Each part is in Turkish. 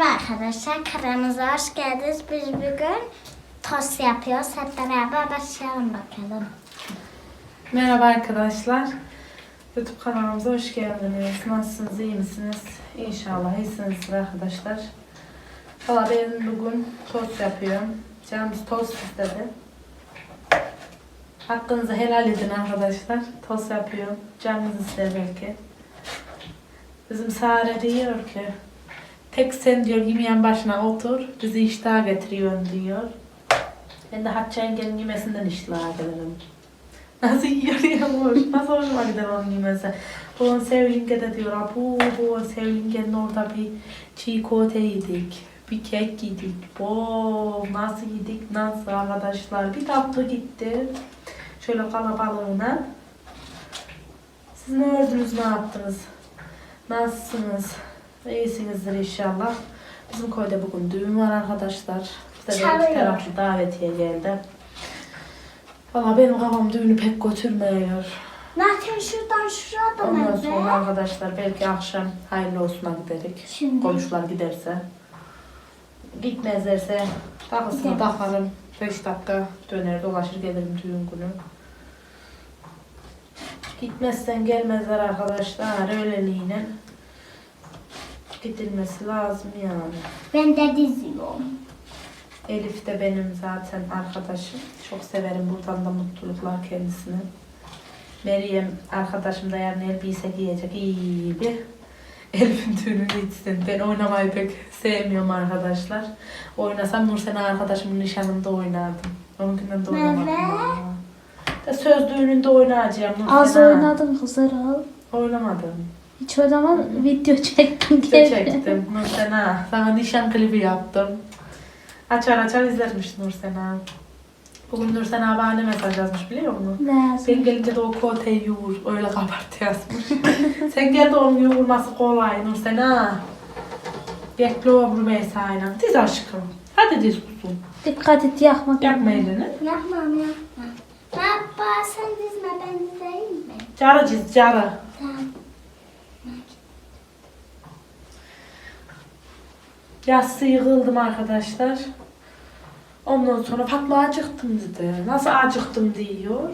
Merhaba arkadaşlar, kanalımıza hoş geldiniz. Biz bugün tost yapıyoruz. Hep beraber başlayalım bakalım. Merhaba arkadaşlar. YouTube kanalımıza hoş geldiniz. Nasılsınız, iyi misiniz? İnşallah iyisinizdir arkadaşlar. Valla ben bugün tost yapıyorum. Canımız tost istedi. Hakkınızı helal edin arkadaşlar. Tost yapıyorum. Canınız ister belki. Bizim Sare diyor ki tek sen diyor yemeğin başına otur bizi iştah getiriyorsun diyor. Ben de Hatice yengenin yemesinden iştah gelirim. Nasıl yiyor yağmur? Nasıl hoşuma gider onun yemesi? Bu Sevlinge de diyor, bu bu Sevlinge'nin orada bir çiğ yedik. Bir kek yedik. Bu nasıl yedik nasıl arkadaşlar? Bir tatlı gitti. Şöyle kalabalığına. Siz ne ördünüz ne yaptınız? Nasılsınız? İyisinizdir inşallah. Bizim köyde bugün düğün var arkadaşlar. Bize de iki taraflı davetiye geldi. Valla benim kafam düğünü pek götürmüyor. Zaten şuradan şurada Ondan nerede? sonra arkadaşlar belki akşam hayırlı olsuna giderik. Şimdi. Komşular giderse. Gitmezlerse takısını Gidemez. takarım. 5 dakika döner dolaşır gelirim düğün günü. Gitmezsen gelmezler arkadaşlar öyleliğine. Gidilmesi lazım yani. Ben de diziyorum. Elif de benim zaten arkadaşım. Çok severim buradan da mutluluklar kendisine. Meryem arkadaşım da yarın elbise giyecek. İyi bir. Elif'in düğününü içsin. Ben oynamayı pek sevmiyorum arkadaşlar. Oynasam Nursena arkadaşımın nişanında oynardım. Onunkinden de oynamadım. Da söz düğününde oynayacağım Nursena. Az oynadın kızlar. Oynamadım. Hiç oynamadım. Video çektim. Geri. çektim Nursena. Sana nişan klibi yaptım. Açar açar izlermiş Nursena. Bugün Nursena bana ne mesaj yazmış biliyor musun? Ne yazmış? Sen gelince de o koteyi yoğur. Öyle kabartı yazmış. Sen gel de onun yoğurması kolay Nursena. Bekle o Rümeysa'yla. Diz aşkım. Hadi diz kuzum. Dikkat et yakma. Yakma elini. Yapmam yapma. Baba sen dizme ben dizeyim mi? Cara diz cara. Tamam. Yassı yığıldım arkadaşlar. Ondan sonra Fatma acıktım dedi. Nasıl acıktım diyor.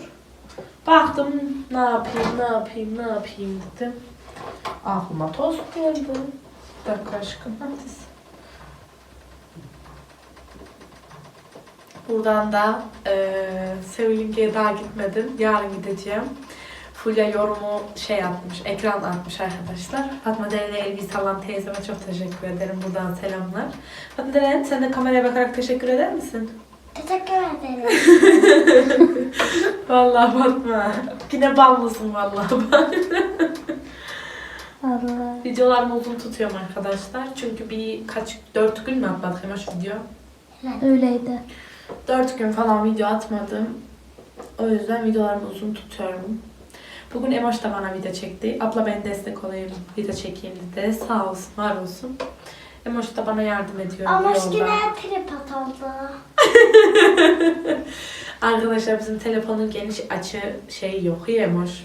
Baktım ne yapayım ne yapayım ne yapayım dedim. Aklıma tost geldi. Bir dakika aşkım hadi. Buradan da eee Sevilinge'ye daha gitmedim. Yarın gideceğim. Fulya yorumu şey atmış, ekran atmış arkadaşlar. Fatma Deren'e elbise alan teyzeme çok teşekkür ederim. Buradan selamlar. Fatma Deren sen de kameraya bakarak teşekkür eder misin? Teşekkür ederim. Vallahi Fatma. Yine ballısın vallahi. Allah. Videolarımı uzun tutuyorum arkadaşlar. Çünkü bir kaç, dört gün mü atmadık hemen şu video? Öyleydi. Dört gün falan video atmadım. O yüzden videolarımı uzun tutuyorum. Bugün Emoş da bana video çekti. Abla ben destek olayım, video çekeyim dedi. Sağ olsun, var olsun. Emoş da bana yardım ediyor. Ama yolda. yine tripod oldu. Arkadaşlar bizim telefonun geniş açı şey yok. İyi Emoş.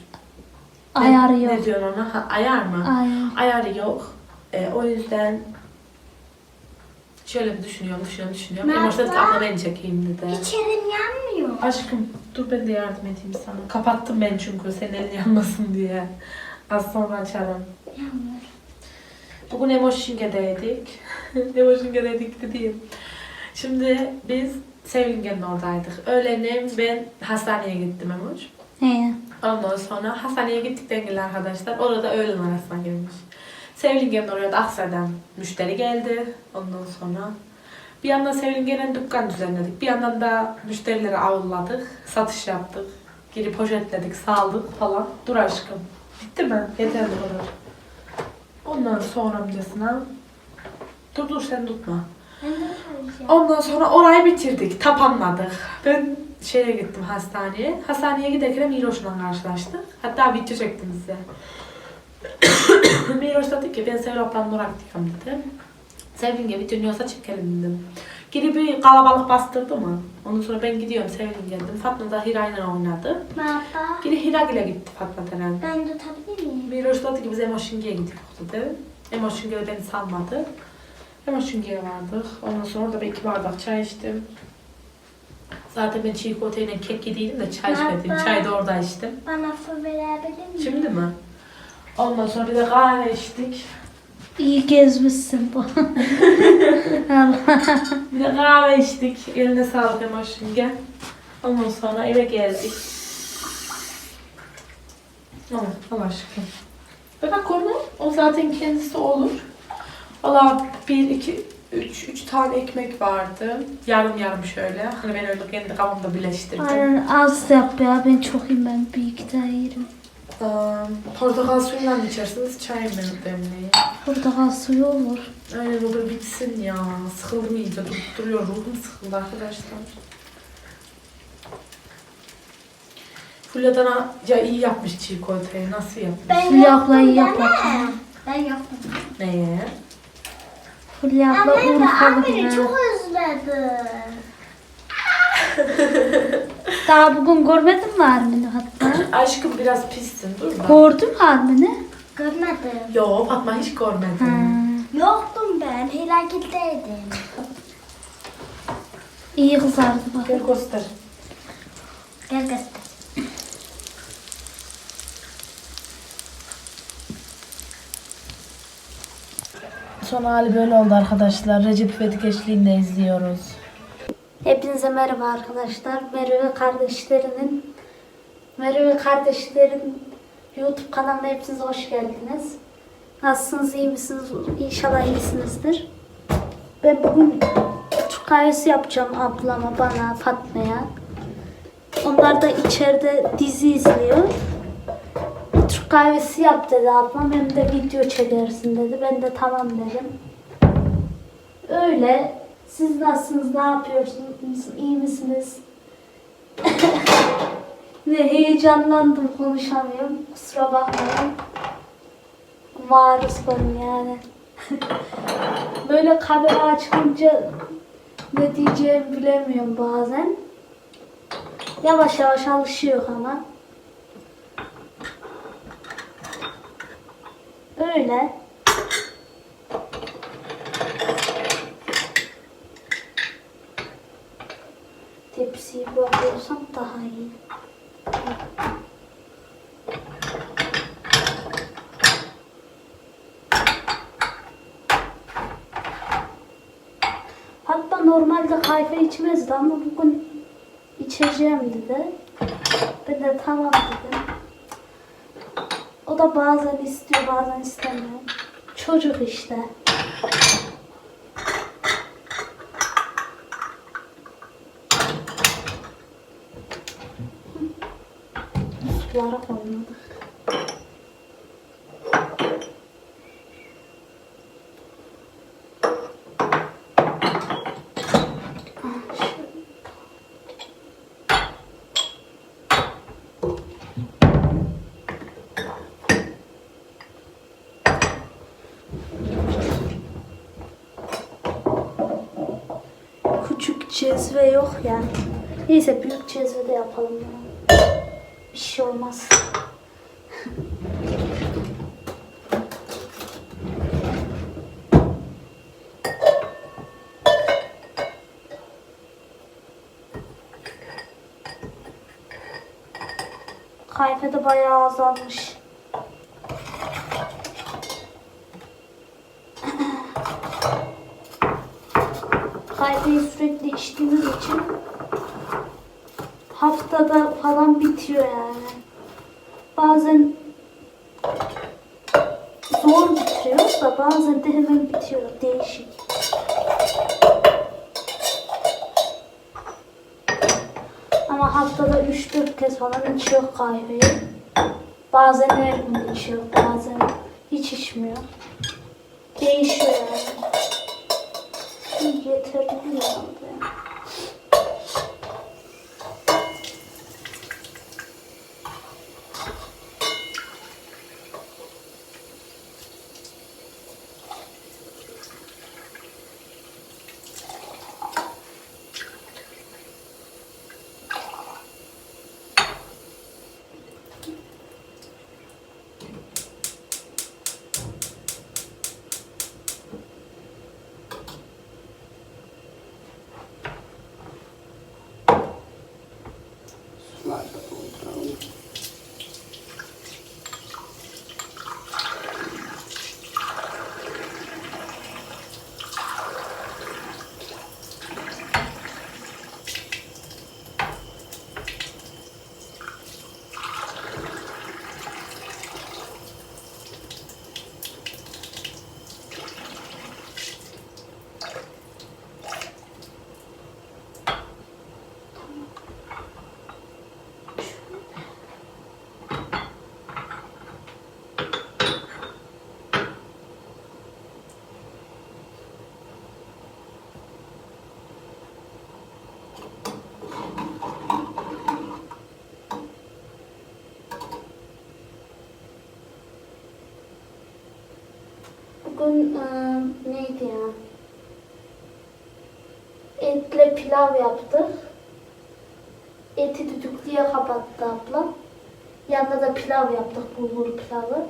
Ne- Ayarı yok. Ne diyorsun ona? Ha, ayar mı? Ayar. Ayarı yok. Ee, o yüzden şöyle bir düşünüyorum, düşünüyorum, düşünüyorum. Merhaba. Emoş dedi ki abla beni çekeyim dedi. Hiç elim yanmıyor. Aşkım dur ben de yardım edeyim sana. Kapattım ben çünkü senin elin yanmasın diye. Az sonra açarım. Yanmıyor. Bugün Emoşinge'deydik. Emoşinge'deydik dediğim. Şimdi biz Sevlingen'in oradaydık. Öğlenim ben hastaneye gittim Emoş. He. Ondan sonra hastaneye gittikten gelen arkadaşlar orada öğlen arasına girmiş. Sevlingen'in oraya da Aksaray'dan müşteri geldi. Ondan sonra bir yandan Sevlingen'in dükkan düzenledik. Bir yandan da müşterileri avulladık. Satış yaptık. Geri poşetledik, saldık falan. Dur aşkım. Bitti mi? Yeter bu kadar. Ondan sonra amcasına Dur dur sen tutma. Ondan sonra orayı bitirdik. Tapanladık. Ben şeye gittim hastaneye. Hastaneye giderken Miroş'la karşılaştık. Hatta video çektim size. Miroş dedi ki ben Sevil ablanın oraya gidiyorum dedi. Sevin video dinliyorsa çekelim dedim. Geri bir kalabalık bastırdı mı? Ondan sonra ben gidiyorum Sevin geldim. Fatma da Hira ile oynadı. Baba Geri Hira ile gitti Fatma denen. ben tutabilir miyim? Miroş dedi ki biz Emoşinge'ye gidiyoruz dedi. Emoşinge beni salmadı. Hemen Şünge'ye vardık. Ondan sonra orada bir iki bardak çay içtim. Zaten ben çiğ köfteyle kek yediydim de çay içmedim. Baba. Çay da orada içtim. Bana su verebilir misin? Şimdi mi? Ondan sonra bir de kahve içtik. İyi gezmişsin bu. Allah. Bir de kahve içtik. Eline sağlık Hemen Şünge. Ondan sonra eve geldik. Allah, Allah aşkına. Ve bak onu, o zaten kendisi olur. Valla bir, iki, üç, üç tane ekmek vardı. Yarım yarım şöyle. Hani ben öyle kendi kafamda birleştirdim. Aynen az yap ya ben çok yiyeyim ben bir iki tane yerim. Ee, portakal suyundan mı içersiniz? Çay mı demleyin? Portakal suyu olur. Aynen o da bitsin ya. Sıkıldım iyice. Durup duruyor. Ruhum sıkıldı arkadaşlar. Fulya'dan ya iyi yapmış çiğ köfteyi. Nasıl yapmış? Ben Fulya abla iyi yapar. Ben yaptım. Neye? Fulya abla Ama ben Urfalı gibi. çok özledim. Daha bugün görmedin mi Armin'i hatta? Aşkım biraz pissin. Dur da. Gördün mü Armin'i? Görmedim. Yo Fatma hiç görmedim. Ha. Yoktum ben. Hilagil'deydim. İyi kızardı bak. Gel göster. Gel göster. Son hali böyle oldu arkadaşlar. Recep İvedik eşliğinde izliyoruz. Hepinize merhaba arkadaşlar. Merve kardeşlerinin Merve kardeşlerin YouTube kanalına hepiniz hoş geldiniz. Nasılsınız, iyi misiniz? İnşallah iyisinizdir. Ben bugün Türk kahvesi yapacağım ablama, bana, Fatma'ya. Onlar da içeride dizi izliyor. Türk kahvesi yap dedi ablam. Hem de video çekersin dedi. Ben de tamam dedim. Öyle. Siz nasılsınız? Ne yapıyorsunuz? İyi misiniz? ne heyecanlandım konuşamıyorum. Kusura bakmayın. Maruz kalın yani. Böyle kamera açınca ne diyeceğimi bilemiyorum bazen. Yavaş yavaş alışıyor ama. Öyle. Bırakıyorsam daha iyi. Hatta normalde kahve içmezdi ama bugün içeceğim dedi. Ben de tamam dedim. O da bazen istiyor bazen istemiyor. Çocuk işte. Sulara koymadık. Küçük cezve yok yani. Neyse büyük cezve de yapalım ya. Bir şey olmaz. Kahve de bayağı azalmış. Kahveyi sürekli içtiğimiz için haftada falan bitiyor yani. Bazen zor bitiriyor da bazen de hemen bitiyor. Değişik. Ama haftada 3-4 kez falan içiyor kahveyi. Bazen her gün içiyor, bazen hiç içmiyor. Değişiyor yani. Yeterli herhalde. Bugün e, neydi ya? Etle pilav yaptık. Eti düdüklüye kapattı ablam. Yanına da pilav yaptık, bulgur pilavı.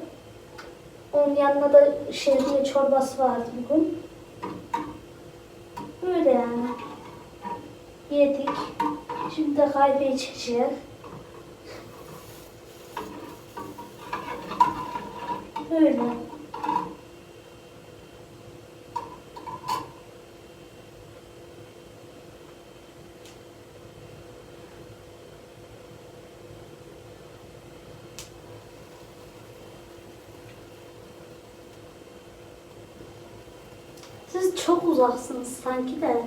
Onun yanına da şehriye çorbası vardı bugün. Böyle yani. Yedik. Şimdi de kahve içeceğiz. Böyle. Siz çok uzaksınız sanki de.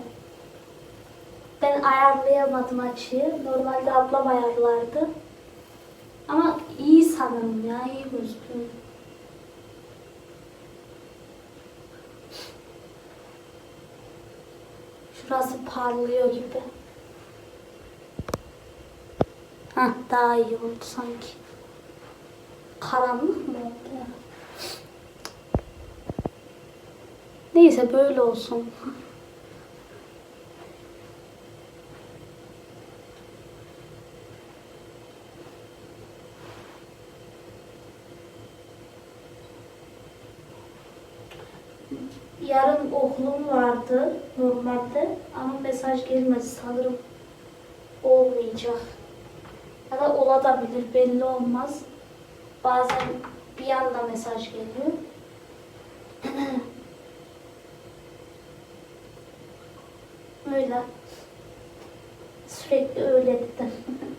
Ben ayarlayamadım açıyı. Normalde ablam ayarlardı. Ama iyi sanırım ya, iyi gözüküyor. Şurası parlıyor gibi. Hah, daha iyi oldu sanki. Karanlık mı oldu ya? Neyse böyle olsun. Yarın okulum vardı normalde ama mesaj gelmedi sanırım. Olmayacak. Ya da olabilir belli olmaz. Bazen bir anda mesaj geliyor. Öyle. Sürekli öyle dedim.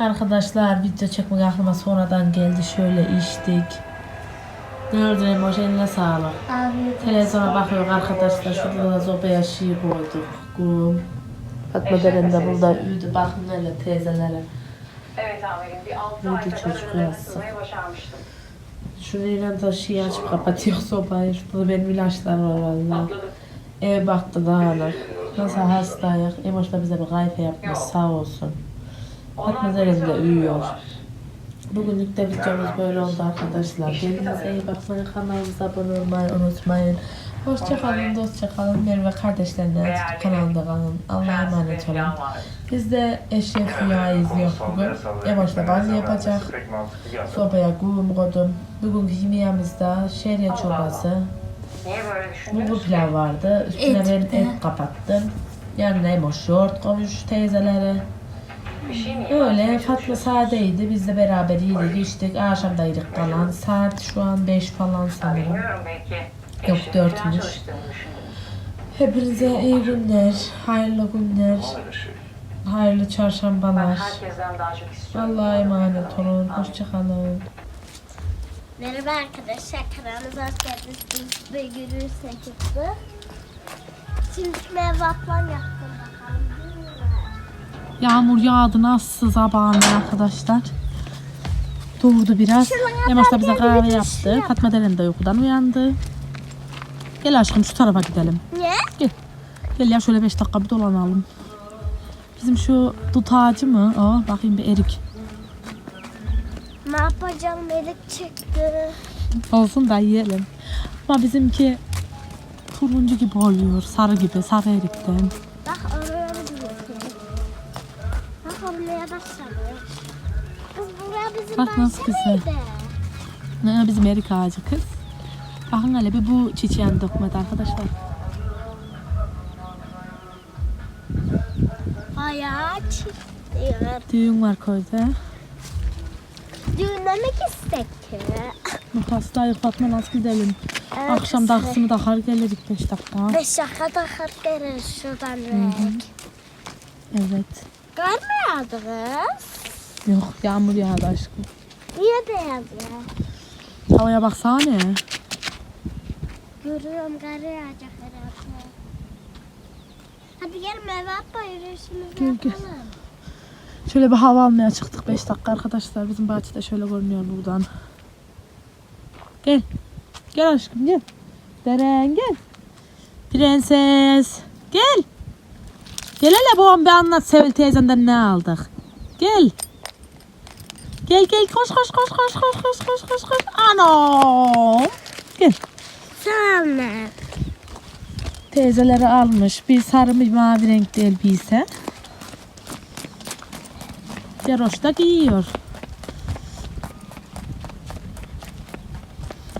Arkadaşlar video çekmek aklıma sonradan geldi. Şöyle içtik. Nerede Emoş eline sağlık. Abi. Televizyona bakıyor arkadaşlar. Şurada da zobaya şey koyduk. Kum. Fatma Deren de burada üydü. Bakın öyle teyzelere. Evet amirim bir 6 Neydi ay kadar katılmayı başarmıştım. Şurayla da şey açıp kapatıyor sobayı. Şurada da benim ilaçlar var valla. Eve baktı dağınık. Nasıl hastayız. Emoş da bize bir kayfa yapmış sağ olsun. Fatma Deren de uyuyor. Bugünlük de videomuz böyle oldu arkadaşlar. Kendinize iyi bakmayın. Kanalımıza abone olmayı unutmayın. Hoşçakalın, dostçakalın. Merve kardeşlerine kanalda kalın. Allah'a emanet olun. Biz de Eşref Rüya'yı izliyoruz bugün. Emoş'la banyo yapacak. Sobaya kum koydum. Bugünkü yemeğimizde şehriye çorbası. Düşündünüz? Bulgur pilav vardı. Üstüne Et ben et kapattım. Yanına Emoş yoğurt koymuş teyzelere. Öyle Fatma sadeydi. Biz de beraber yedik içtik. Akşam da yedik kalan. Saat şu an 5 falan sanırım. Yok 4'müş. Hepinize iyi günler. Hayırlı günler. Hayırlı çarşambalar. Allah'a emanet olun. Hoşçakalın. Merhaba arkadaşlar. Kanalımıza hoş geldiniz. İlk bir günün seçildi. Şimdi mevaplan yaptık. Yağmur yağdı nasıl sabahına arkadaşlar. Durdu biraz. Emoş da bize kahve yaptı. Fatma Deren de uykudan uyandı. Gel aşkım şu tarafa gidelim. Niye? Gel. Gel ya şöyle 5 dakika bir dolanalım. Bizim şu dut ağacı mı? Aa, bakayım bir erik. Ne yapacağım? Elik çıktı. Olsun da yiyelim. Ama bizimki turuncu gibi oluyor. Sarı gibi. Sarı erikten. Kız buraya bizim Bak nasıl güzel. Ne, bizim erik ağacı kız. Bakın hele bir bu çiçeğini dökmedi arkadaşlar. Ayağı çıkıyor. Düğün var köyde. Düğünlemek istek. Bu hastayı Fatma nasıl gidelim? Evet, Akşam daksımı takar gelirdik 5 dakika. Beş dakika da hart gelir şuradan renk. Evet. Kar mı yağdı kız? Yok yağmur yağdı aşkım. Niye de yağdı? Havaya baksana. Görüyorum kar yağacak herhalde. Hadi gel meyve atma yürüyüşümüzü Gel, gel. yapalım. Şöyle bir hava almaya çıktık 5 dakika arkadaşlar. Bizim bahçede şöyle görünüyor buradan. Gel. Gel aşkım gel. Deren gel. Prenses. Gel. Gel hele babam bir anlat Sevil teyzenden ne aldık. Gel. Gel gel koş koş koş koş koş koş koş koş koş. Ano. Gel. Mer. Teyzeleri almış. Bir sarı bir mavi renkli elbise. Ceroş da giyiyor.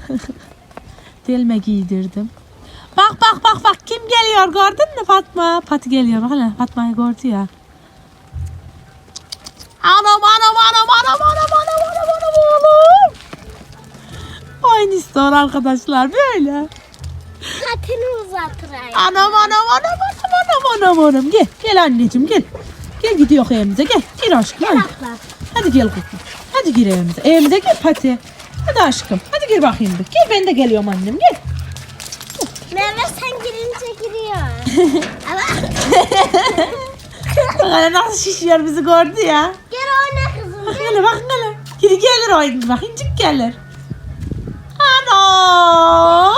Delme giydirdim. Bak bak bak kim geliyor gördün mü Fatma? Pati geliyor bak hele Fatma'yı gördü ya. Anam anam anam anam anam anam anam anam oğlum. Aynı istiyor arkadaşlar böyle. Katını uzatır. Anam anam anam anam anam anam anam gel gel anneciğim gel. Gel gidiyor evimize gel gir aşkım hadi. Atla. Hadi gel kuzum. Hadi gir evimize. Evimize gel Pati. Hadi aşkım. Hadi gir bakayım bir. Gel ben de geliyorum annem gel. Bak hele nasıl şişiyor bizi gördü ya. gel oyna kızım. Bak hele bak hele. Geri gelir oyun bak incik gelir. Anam.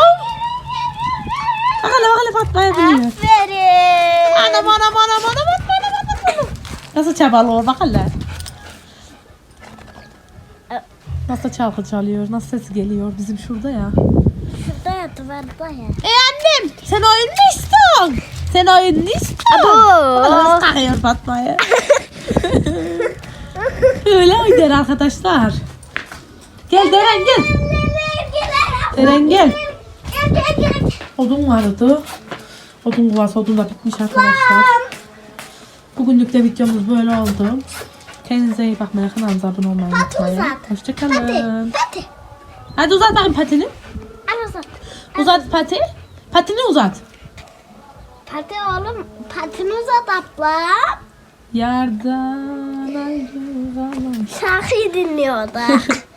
Bak hele bak hele Fatma'ya biniyor. Aferin. Anam anam anam anam anam anam anam. Nasıl çabalıyor bak hele. Nasıl çalgı çalıyor, nasıl ses geliyor bizim şurada ya. Şurada ya duvarda ya. E annem sen oyun mu istiyorsun? Sen oyun mu istiyorsun? Takıyor Fatma'ya? Öyle oynuyor arkadaşlar. Gel Deren gel. Deren gel. Odun vardı. Odun kovası odun da bitmiş arkadaşlar. Bugünlük de videomuz böyle oldu. Kendinize iyi bakmayı, kanalımıza abone olmayı unutmayın. Hoşçakalın. Hadi. Hadi uzat bakayım patini. Al uzat. Uzat pati. Patini uzat. Pati oğlum patımız adapla. Yardan ayrılalım. Şarkıyı dinliyor da.